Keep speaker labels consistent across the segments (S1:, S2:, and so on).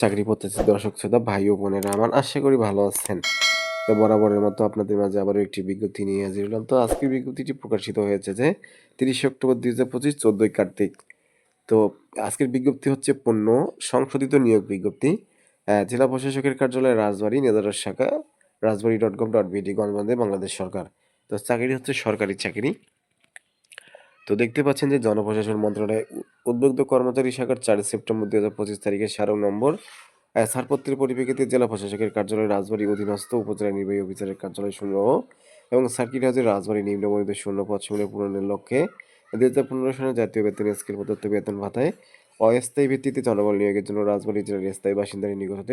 S1: চাকরি প্রত্যাশী দর্শক শ্রোতা, ভাই ও বোনেরা আমার আশা করি ভালো আছেন। তো বরাবরের মতো আপনাদের মাঝে আবারও একটি বিজ্ঞপ্তি নিয়ে হাজির হলাম। তো আজকের বিজ্ঞপ্তিটি প্রকাশিত হয়েছে যে, তিরিশে অক্টোবর দুই হাজার পঁচিশ চোদ্দোই কার্তিক। তো আজকের বিজ্ঞপ্তি হচ্ছে পণ্য সংশোধিত নিয়োগ বিজ্ঞপ্তি। জেলা প্রশাসকের কার্যালয় রাজবাড়ী নেদারের শাখা, Rajbari dot com dot BD গণবন্ধে Bangladesh সরকার। তো চাকরি হচ্ছে সরকারি চাকরি। তো দেখতে পাচ্ছেন যে জনপ্রশাসন মন্ত্রণালয় উ- উদ্যোক্ত কর্মচারী শাখার চার সেপ্টেম্বর দুই হাজার পঁচিশ তারিখে স্মারক নম্বর ছাড়পত্রের পরিপ্রেক্ষিতে জেলা প্রশাসকের কার্যালয়, রাজবাড়ী অধীনস্থ উপজেলা নির্বাহী অফিসারের কার্যালয় সমূহ এবং সার্কিট হাউসের রাজবাড়ী নিম্নবর্ণিত শূন্য পদ সমূহ পূরণের লক্ষ্যে দুই হাজার পনেরো সালে জাতীয় বেতন স্কেল প্রদত্ত বেতন ভাতায় অস্থায়ী ভিত্তিতে জনবল নিয়োগের জন্য রাজবাড়ী জেলার স্থায়ী বাসিন্দার নিকট হতে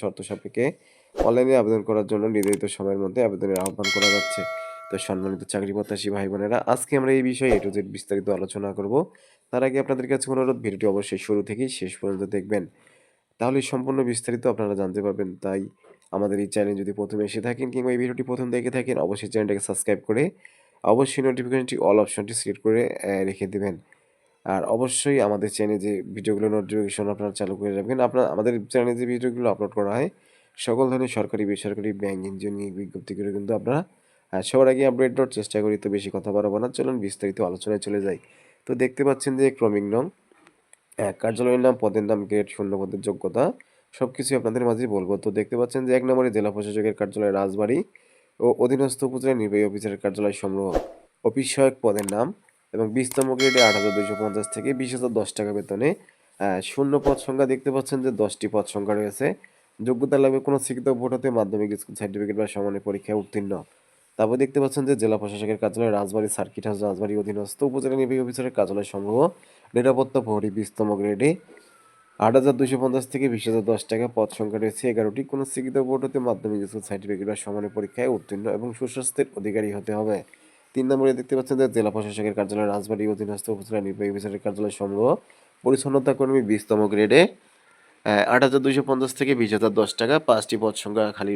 S1: শর্ত সাপেক্ষে অনলাইনে আবেদন করার জন্য নির্ধারিত সময়ের মধ্যে আবেদনের আহ্বান করা যাচ্ছে। তো সম্মানিত চাকরি প্রত্যাশী ভাই বোনেরা আজকে আমরা এই বিষয়ে এ টু জেড বিস্তারিত আলোচনা করব। তার আগে আপনাদের কাছে অনুরোধ ভিডিওটি অবশ্যই শুরু থেকেই শেষ পর্যন্ত দেখবেন। তাহলে সম্পূর্ণ বিস্তারিত আপনারা জানতে পারবেন তাই আমাদের এই চ্যানেল যদি প্রথমে এসে থাকেন কিংবা এই ভিডিওটি প্রথম দেখে থাকেন অবশ্যই চ্যানেলটাকে সাবস্ক্রাইব করে অবশ্যই নোটিফিকেশনটি অল অপশনটি সিলেক্ট করে রেখে দেবেন। আর অবশ্যই আমাদের চ্যানেলে যে ভিডিওগুলো নোটিফিকেশন আপনারা চালু করে রাখবেন আপনার আমাদের চ্যানেলে যে ভিডিওগুলো আপলোড করা হয় সকল ধরনের সরকারি বেসরকারি ব্যাংক ইঞ্জিনিয়ারিং বিজ্ঞপ্তিগুলো কিন্তু আহ, সবার আগে আপডেট দেওয়ার চেষ্টা করি, তো বেশি কথা বাড়াবো না। চলুন বিস্তারিত আলোচনায় চলে যাই। তো দেখতে পাচ্ছেন যে ক্রমিক নং হ্যাঁ কার্যালয়ের নাম, পদের নাম গ্রেড শূন্য পদের যোগ্যতা সব কিছুই আপনাদের মাঝে বলব। তো দেখতে পাচ্ছেন যে এক নম্বরে জেলা প্রশাসকের কার্যালয় রাজবাড়ী ও অধীনস্থ উপজেলা নির্বাহী অফিসারের কার্যালয় সমূহ, অফিস সহায়ক পদের নাম এবং বিশতম গ্রেডে আট হাজার দুইশো পঞ্চাশ থেকে বিশ হাজার দশ টাকা বেতনে শূন্য পদ সংখ্যা দেখতে পাচ্ছেন যে দশটি পদ সংখ্যা রয়েছে। যোগ্যতা লাগবে কোনো শিক্ষিত ভোট হতে মাধ্যমিক স্কুল সার্টিফিকেট বা সমানের পরীক্ষায় উত্তীর্ণ। তারপর দেখতে পাচ্ছেন যে জেলা প্রশাসকের কার্যালয় রাজবাড়ী, সার্কিট হাউস, রাজবাড়ী অধীনস্থ উপজেলা নির্বাহী অফিসারের কার্যালয় সমূহ নিরাপত্তা প্রহরী বিশতম গ্রেডে আট হাজার দুশো পঞ্চাশ থেকে বিশ হাজার দশ টাকা পদ সংখ্যা রয়েছে। এগারোটি কোনো শিক্ষিত বোর্ড হতে মাধ্যমিক স্কুল সার্টিফিকেট বা সমানের পরীক্ষায় উত্তীর্ণ এবং সুস্বাস্থ্যের অধিকারী হতে হবে। তিন নম্বরে দেখতে পাচ্ছেন যে জেলা প্রশাসকের কার্যালয় রাজবাড়ী অধীনস্থ উপজেলা নির্বাহী অফিসারের কার্যালয় সমূহ পরিচ্ছন্নতা কর্মী বিশতম গ্রেডে আট হাজার দুশো পঞ্চাশ থেকে বিশ হাজার দশ টাকা পাঁচটি পদ সংখ্যা খালি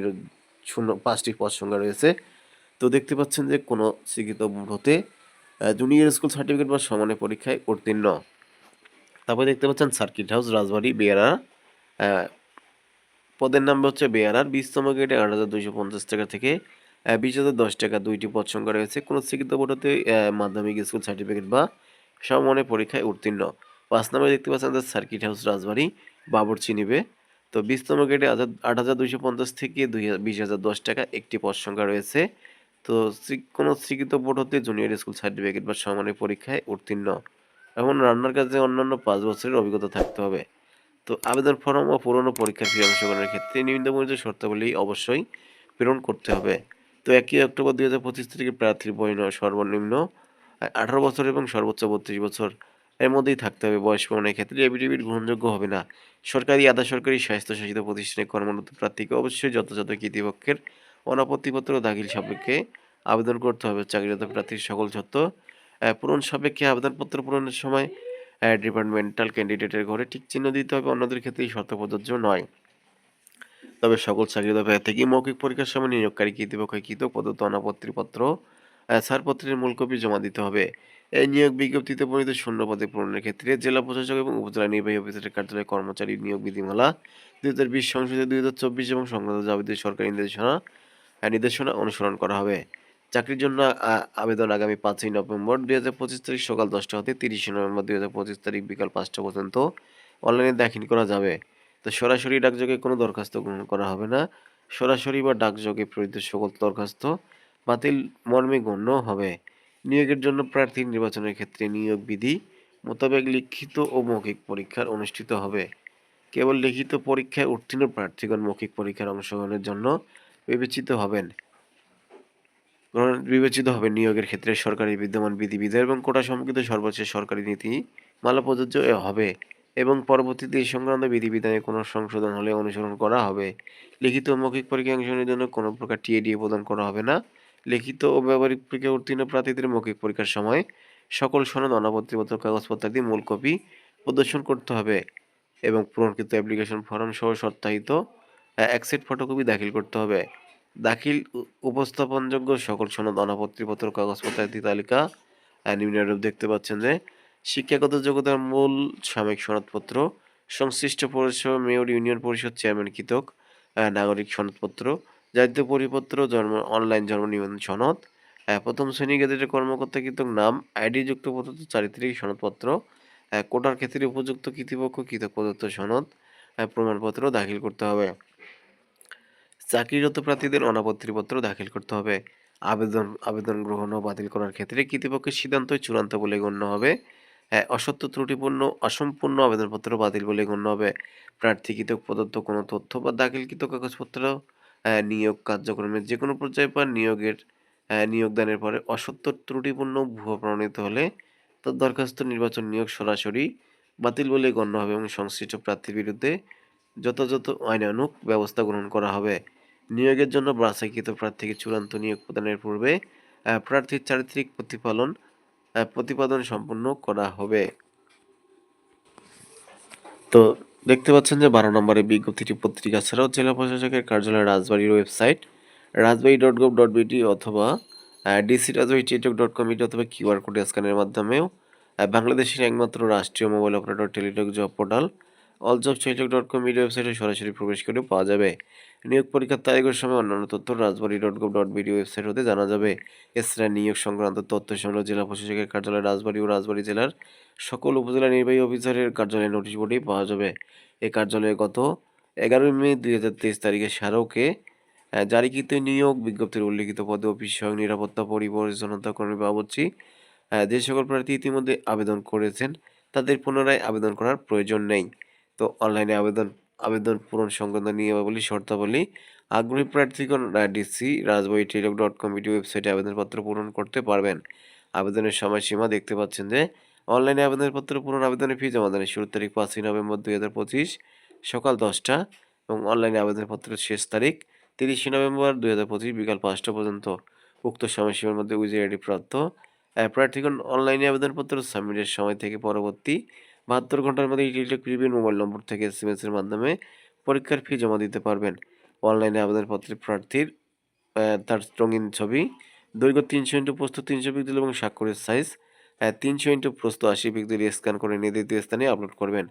S1: শূন্য, পাঁচটি পদ সংখ্যা রয়েছে। তো দেখতে পাচ্ছেন যে কোনো শিক্ষিত বোর্ড জুনিয়র স্কুল সার্টিফিকেট বা সমানের পরীক্ষায় উত্তীর্ণ। তারপরে দেখতে পাচ্ছেন সার্কিট হাউস রাজবাড়ি, বেয়ারা। পদের নাম হচ্ছে বেয়ারার। বিশতম গ্রেডে আট হাজার দুইশো পঞ্চাশ টাকা থেকে বিশ হাজার দশ টাকা দুইটি পদ সংখ্যা রয়েছে। কোনো শিক্ষিত বোর্ডতে মাধ্যমিক স্কুল সার্টিফিকেট বা সমমানের পরীক্ষায় উত্তীর্ণ। পাঁচ নম্বরে দেখতে পাচ্ছেন যে সার্কিট হাউস রাজবাড়ি, বাবরচি নিবে। তো বিশতম গ্রেডে আট হাজার দুইশো পঞ্চাশ থেকে দুই বিশ হাজার দশ টাকা একটি পদ সংখ্যা রয়েছে। তো কোনো শিক্ষিত বোর্ড হতে জুনিয়র স্কুল সার্টিফিকেট বা সমানের পরীক্ষায় উত্তীর্ণ। এবং রান্নার কাজে অন্যান্য পাঁচ বছরের অভিজ্ঞতা থাকতে হবে। তো আবেদন ফর্ম ও পুরনো পরীক্ষার ফি অংশগ্রহণের ক্ষেত্রে নিম্নবর্ণিত শর্তাবলী অবশ্যই পূরণ করতে হবে। তো একই অক্টোবর দুই হাজার পঁচিশ তারিখে প্রার্থীর বয়স সর্বনিম্ন আঠারো বছর এবং সর্বোচ্চ বত্রিশ বছর। এর মধ্যেই থাকতে হবে। বয়স প্রমাণের ক্ষেত্রে এফিডেভিট গ্রহণযোগ্য হবে না। সরকারি, আধা সরকারি স্বাস্থ্যশাসিত প্রতিষ্ঠানে কর্মরত প্রার্থীকে অবশ্যই যথাযথ কর্তৃপক্ষের অনাপত্তিপত্র দাখিল সাপেক্ষে আবেদন করতে হবে। চাকরিরত প্রার্থীর সকল আহ, পূরণ সাপেক্ষে আবেদনপত্র পূরণের সময় ডিপার্টমেন্টাল ক্যান্ডিডেটের ঘরে ঠিক চিহ্ন দিতে হবে। অন্যদের ক্ষেত্রে এই শর্ত প্রযোজ্য নয়। তবে সকল চাকরিদাতা প্রার্থীকে মৌখিক পরীক্ষার সময় নিয়োগকারী কর্তৃপক্ষ কৃত প্রদত্ত অনাপত্তিপত্র ছাড়পত্রের মূল কপি জমা দিতে হবে। এই নিয়োগ বিজ্ঞপ্তিতে বর্ণিত শূন্য পদে পূরণের ক্ষেত্রে জেলা প্রশাসক এবং উপজেলা নির্বাহী অফিসারের কার্যালয়ে কর্মচারী নিয়োগ বিধিমালা দুই হাজার বিশ সংসদে দুই হাজার চব্বিশ এবং সংক্রান্ত যাবতীয় সরকারি নির্দেশনা নির্দেশনা অনুসরণ করা হবে। চাকরির জন্য আবেদন আগামী পাঁচই নভেম্বর দুই হাজার পঁচিশ তারিখ সকাল দশটা হতে তিরিশে নভেম্বর দুই হাজার পঁচিশ তারিখ বিকাল পাঁচটা পর্যন্ত অনলাইনে দাখিল করা যাবে। তো সরাসরি ডাকযোগে কোনো দরখাস্ত গ্রহণ করা হবে না। সরাসরি বা ডাকযোগে প্রেরিত সকল দরখাস্ত বাতিল মর্মে গণ্য হবে। নিয়োগের জন্য প্রার্থী নির্বাচনের ক্ষেত্রে নিয়োগ বিধি মোতাবেক লিখিত ও মৌখিক পরীক্ষার অনুষ্ঠিত হবে। কেবল লিখিত পরীক্ষায় উত্তীর্ণ প্রার্থীগণ মৌখিক পরীক্ষার অংশগ্রহণের জন্য বিবেচিত হবেন। বিবেচিত হবে নিয়োগের ক্ষেত্রে সরকারি বিদ্যমান বিধিবিধান এবং কোটা সম্পর্কিত সর্বোচ্চ সরকারি নীতি মালা প্রযোজ্য হবে এবং পরবর্তীতে এই সংক্রান্ত বিধিবিধানে কোনো সংশোধন হলে অনুসরণ করা হবে। লিখিত মৌখিক পরীক্ষা অংশগ্রহণের জন্য কোনো প্রকার টিএডিএ প্রদান করা হবে না। লিখিত ও ব্যবহারিক পরীক্ষা উত্তীর্ণ প্রার্থীদের মৌখিক পরীক্ষার সময় সকল সনদ, অনাপত্তিপত্র, কাগজপত্রাদি মূল কপি প্রদর্শন করতে হবে এবং পূরণকৃত অ্যাপ্লিকেশন ফর্ম সহ সত্যায়িত এক সেট ফটোকপি দাখিল করতে হবে। দাখিল উপস্থাপনযোগ্য সকল সনদ অনাপত্তিপত্র কাগজপত্রাদি তালিকা আহ, নিম্নরূপ দেখতে পাচ্ছেন যে শিক্ষাগত যোগ্যতার মূল সাময়িক সনদপত্র সংশ্লিষ্ট পৌরসভা মেয়র ইউনিয়ন পরিষদ চেয়ারম্যান কৃতক নাগরিক সনদপত্র জাতীয় পরিপত্র জন্ম অনলাইন জন্ম নিবন্ধন সনদ প্রথম শ্রেণি গেজেটের কর্মকর্তা কৃতক নাম আইডি যুক্ত প্রদত্ত চারিত্রিক সনদপত্র কোটার ক্ষেত্রে উপযুক্ত কৃতিপক্ষ কৃতক প্রদত্ত সনদ প্রমাণপত্র দাখিল করতে হবে। চাকরিরত প্রার্থীদের অনাপত্তিপত্র দাখিল করতে হবে। আবেদন আবেদন গ্রহণ ও বাতিল করার ক্ষেত্রে কৃতিপক্ষের সিদ্ধান্তই চূড়ান্ত বলে গণ্য হবে। অসত্য, ত্রুটিপূর্ণ, অসম্পূর্ণ আবেদনপত্র বাতিল বলে গণ্য হবে। প্রার্থীকৃত প্রদত্ত কোনো তথ্য বা দাখিলকৃত কাগজপত্র নিয়োগ কার্যক্রমের যে কোনো পর্যায়ে বা নিয়োগের নিয়োগদানের পরে অসত্য, ত্রুটিপূর্ণ, ভুয়া প্রমাণিত হলে তার দরখাস্ত নির্বাচন নিয়োগ সরাসরি বাতিল বলে গণ্য হবে এবং সংশ্লিষ্ট প্রার্থীর বিরুদ্ধে যথাযথ আইনানুক ব্যবস্থা গ্রহণ করা হবে। নিয়োগের জন্য বাছাইকৃত প্রার্থীকে চূড়ান্ত নিয়োগ প্রদানের পূর্বে প্রার্থীর চারিত্রিক প্রতিফলন প্রতিপাদন সম্পন্ন করা হবে। তো দেখতে পাচ্ছেন যে বারো নম্বরে বিজ্ঞপ্তিটি পত্রিকা ছাড়াও জেলা প্রশাসকের কার্যালয় রাজবাড়ির website, Rajbari dot gov dot BD অথবা DC Rajbari Teletalk dot com অথবা কিউআর কোড স্ক্যানের মাধ্যমেও বাংলাদেশের একমাত্র রাষ্ট্রীয় mobile operator Teletalk job portal all job Teletalk dot com ওয়েবসাইটে সরাসরি প্রবেশ করে পাওয়া যাবে। নিয়োগ পরীক্ষার তারিখের সময় অন্যান্য তথ্য Rajbari dot com dot BD website হতে জানা যাবে। এছাড়া নিয়োগ সংক্রান্ত তথ্য সংগ্রহ জেলা প্রশাসকের কার্যালয়, রাজবাড়ি ও রাজবাড়ি জেলার সকল উপজেলা নির্বাহী অফিসারের কার্যালয়ে নোটিশ বোর্ডেই পাওয়া যাবে। এই কার্যালয়ে গত এগারোই মে দুই হাজার তেইশ তারিখে স্মারকে জারিকৃত নিয়োগ বিজ্ঞপ্তির উল্লিখিত পদে অফিস সহায়ক নিরাপত্তা পরিপরিচ্ছন্নতা কর্মী বাবুর্চি যে সকল প্রার্থী ইতিমধ্যে আবেদন করেছেন, তাদের পুনরায় আবেদন করার প্রয়োজন নেই। তো অনলাইনে আবেদন আবেদন পূরণ সংক্রান্ত নিয়মাবলী, শর্তাবলী আগ্রহী প্রার্থীগণ ডিসি, রাজবাড়ি টেলক ডট কম ওয়েবসাইটে আবেদনপত্র পূরণ করতে পারবেন। আবেদনের সময়সীমা দেখতে পাচ্ছেন যে, অনলাইনে আবেদনপত্র পূরণ আবেদনের ফি জমা দানের শুরুর তারিখ পাঁচই নভেম্বর দুই হাজার পঁচিশ, সকাল দশটা এবং অনলাইনে আবেদনপত্রের শেষ তারিখ তিরিশে নভেম্বর দুই হাজার পঁচিশ বিকাল পাঁচটা পর্যন্ত। উক্ত সময়সীমার মধ্যে উইজে আইডি প্রাপ্ত। প্রার্থীগণ অনলাইনে আবেদনপত্র সাবমিটের সময় থেকে পরবর্তী বাহাত্তর ঘণ্টার মধ্যে ইলেকট্রিক প্রিভিউ মোবাইল নম্বর থেকে এস এম এর মাধ্যমে পরীক্ষার ফি জমা দিতে পারবেন। অনলাইনে আবেদনপত্রে প্রার্থীর তার রঙিন ছবি, দৈর্ঘ্য তিনশো ইন্টু প্রস্থ তিনশো পিক্সেল এবং স্বাক্ষরের সাইজ তিনশো ইন্টু প্রস্থ আশি পিক্সেল স্ক্যান করে নির্ধারিত স্থানে আপলোড করবেন।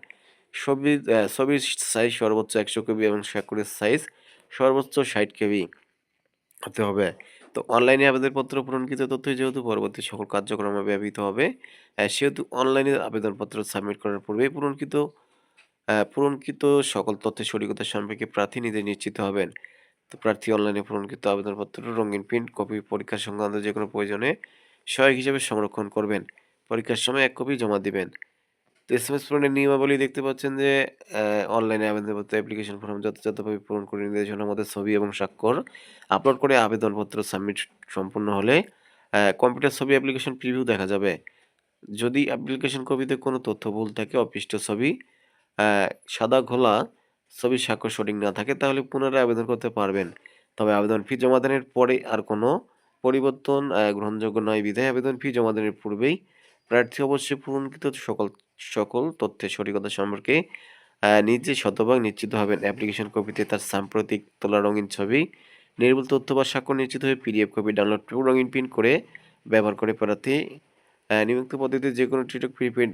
S1: ছবি ছবির সাইজ সর্বোচ্চ একশো কেবি এবং স্বাক্ষরের সাইজ সর্বোচ্চ ষাট কেবি হতে হবে। তো অনলাইনে আবেদনপত্র পূরণকৃত তথ্য যেহেতু পরবর্তী সকল কার্যক্রমে ব্যবহৃত হবে সেহেতু অনলাইনে আবেদনপত্র সাবমিট করার পূর্বে পূরণকৃত পূরণকৃত সকল তথ্যের সঠিকতা সম্পর্কে প্রার্থী নিজে নিশ্চিত হবেন। তো প্রার্থী অনলাইনে পূরণকৃত আবেদনপত্র রঙিন প্রিন্ট, কপি পরীক্ষা সংক্রান্ত যে কোনো প্রয়োজনে সহায়ক হিসেবে সংরক্ষণ করবেন। পরীক্ষার সময় এক কপি জমা দিবেন। তো এস এম এস পূরণের নিয়মাবলী দেখতে পাচ্ছেন যে অনলাইনে আবেদনপত্র অ্যাপ্লিকেশন ফর্ম যথাযথভাবে পূরণ করে নির্দেশনার মধ্যে ছবি এবং স্বাক্ষর। আপলোড করে আবেদনপত্র সাবমিট সম্পূর্ণ হলে কম্পিউটার ছবি অ্যাপ্লিকেশন প্রিভিউ দেখা যাবে। যদি অ্যাপ্লিকেশন কপিতে কোনো তথ্য ভুল থাকে অপিষ্ট ছবি সাদা ঘোলা ছবির স্বাক্ষর সঠিক না থাকে, তাহলে পুনরায় আবেদন করতে পারবেন। তবে আবেদন ফি জমা দানের পরে আর কোনো পরিবর্তন গ্রহণযোগ্য নয়। বিধায় আবেদন ফি জমা দানের পূর্বেই প্রার্থী অবশ্যই পূরণকৃত সকল সকল তথ্যের সঠিকতা সম্পর্কে নিজে শতভাগ নিশ্চিত হবেন। অ্যাপ্লিকেশন কপিতে তার সাম্প্রতিক তোলা রঙিন ছবি, নির্ভুল তথ্য বা স্বাক্ষর নিশ্চিত হয়ে পিডিএফ কপি ডাউনলোড রঙিন প্রিন্ট করে ব্যবহার করে প্রার্থী নিম্নোক্ত পদ্ধতিতে যে কোনো টিটক প্রিপেড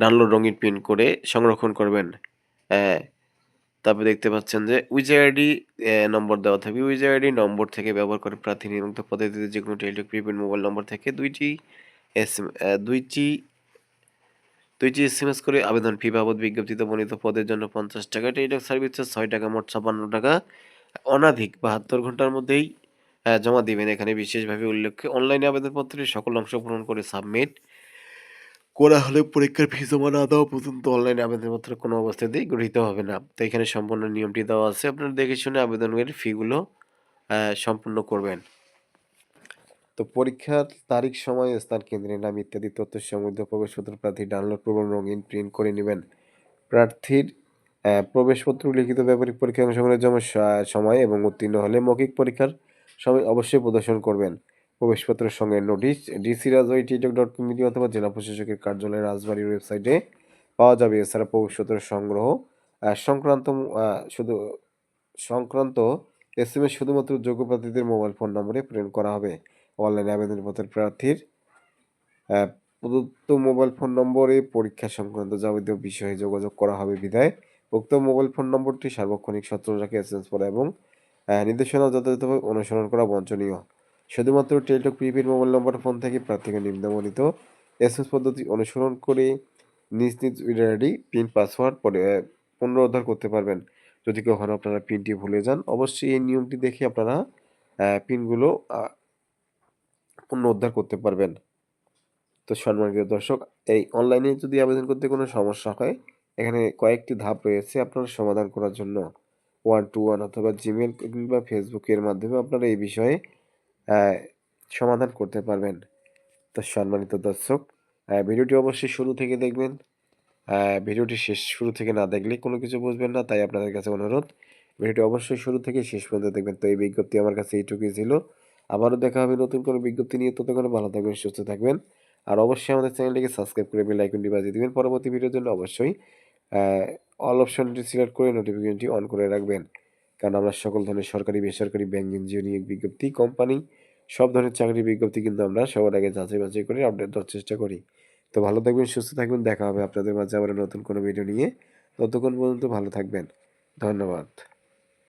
S1: ডাউনলোড রঙিন প্রিন্ট করে সংরক্ষণ করবেন। তারপরে দেখতে পাচ্ছেন যে উইজার আইডি নম্বর দেওয়া থাকবে। উইজার আইডি নম্বর থেকে ব্যবহার করে প্রার্থী নিম্নোক্ত পদ্ধতিতে যে কোনো টেলিটক, প্রিপেড মোবাইল নম্বর থেকে দুইটি এস দুইটি দুইটি এস এম এস করে আবেদন। ফি বাবদ বিজ্ঞপ্তিতে বর্ণিত পদের জন্য পঞ্চাশ টাকা, টেলিটক সার্ভিস ছয় টাকা, মোট ছাপান্ন টাকা। অনাধিক বাহাত্তর ঘণ্টার মধ্যেই জমা দিবেন। এখানে বিশেষভাবে উল্লেখ্য, অনলাইনে আবেদনপত্রের সকল অংশ পূরণ করে সাবমিট। করা হলে পরীক্ষার ফি জমা না দেওয়া পর্যন্ত অনলাইনে আবেদনপত্র কোনো অবস্থাতেই গৃহীত হবে না। তো এখানে সম্পূর্ণ নিয়মটি দেওয়া আছে। আপনারা দেখে শুনে আবেদনের ফিগুলো সম্পূর্ণ করবেন। তো পরীক্ষার তারিখ, সময়, স্থান, কেন্দ্রের নাম ইত্যাদি তথ্য সমৃদ্ধ প্রবেশপত্র প্রার্থী ডাউনলোড করবেন, রঙিন প্রিন্ট করে নেবেন। প্রার্থীর প্রবেশপত্র, লিখিত ব্যবহারিক পরীক্ষা অংশগ্রহণের জন্য সময় এবং উত্তীর্ণ হলে মৌখিক পরীক্ষার সময় অবশ্যই প্রদর্শন করবেন। প্রবেশপত্রের সঙ্গে notice DC Rajbari Teletalk dot com অথবা জেলা প্রশাসকের কার্যালয় রাজবাড়ির ওয়েবসাইটে পাওয়া যাবে। এছাড়া প্রবেশপত্রের সংগ্রহ সংক্রান্ত শুধু, সংক্রান্ত এস এম এস শুধুমাত্র যোগ্য প্রার্থীদের মোবাইল ফোন নম্বরে প্রেরণ করা হবে। অনলাইনে আবেদনপত্রের প্রার্থীর প্রদত্ত মোবাইল ফোন নম্বরে পরীক্ষা সংক্রান্ত যাবতীয় বিষয়ে যোগাযোগ করা হবে বিধায়। উক্ত মোবাইল ফোন নম্বরটি সার্বক্ষণিক সতর্ক রাখে এসএমএস পড়া এবং নির্দেশনা যথাযথভাবে অনুসরণ করা বঞ্চনীয়। শুধুমাত্র Teletalk prepaid mobile number phone থেকে প্রার্থীকে নিম্নবর্ণিত এসএমএস পদ্ধতি অনুসরণ করে নিজ নিজ আইডি, পিন, পাসওয়ার্ড, পরে পুনরুদ্ধার করতে পারবেন। যদি কখনো আপনারা পিনটি ভুলে যান, অবশ্যই এই নিয়মটি দেখে আপনারা পিনগুলো পুনরুদ্ধার করতে পারবেন। তো সম্মানিত দর্শক, এই অনলাইনে যদি আবেদন করতে কোনো সমস্যা হয়, এখানে কয়েকটি ধাপ রয়েছে আপনারা সমাধান করার জন্য। ওয়ান টু ওয়ান অথবা জিমেল কিংবা ফেসবুকের মাধ্যমে আপনারা এই বিষয়ে সমাধান করতে পারবেন। তো সম্মানিত দর্শক ভিডিওটি অবশ্যই শুরু থেকে দেখবেন। ভিডিওটি শেষ শুরু থেকে না দেখলে কোনো কিছু বুঝবেন না, তাই আপনাদের কাছে অনুরোধ, ভিডিওটি অবশ্যই শুরু থেকে শেষ পর্যন্ত দেখবেন। তো এই বিজ্ঞপ্তি আমার কাছে এইটুকুই ছিল। আবারও দেখা হবে নতুন কোনো বিজ্ঞপ্তি নিয়ে। ততক্ষণে ভালো থাকবেন, সুস্থ থাকবেন। আর অবশ্যই আমাদের চ্যানেলটিকে সাবস্ক্রাইব করে বেল আইকনটি বাজিয়ে দিবেন। পরবর্তী ভিডিওর জন্য অবশ্যই অল অপশনটি সিলেক্ট করে নোটিফিকেশনটি অন করে রাখবেন। কারণ আমরা সকল ধরনের সরকারি, বেসরকারি ব্যাংক নিয়োগ বিজ্ঞপ্তি কোম্পানি সব ধরনের চাকরির বিজ্ঞপ্তি কিন্তু আমরা সবার আগে যাচাই বাছাই করে আপডেট দেওয়ার চেষ্টা করি। তো ভালো থাকবেন, সুস্থ থাকবেন, দেখা হবে আপনাদের মাঝে আবার নতুন কোনো ভিডিও নিয়ে। ততক্ষণ পর্যন্ত ভালো থাকবেন। ধন্যবাদ।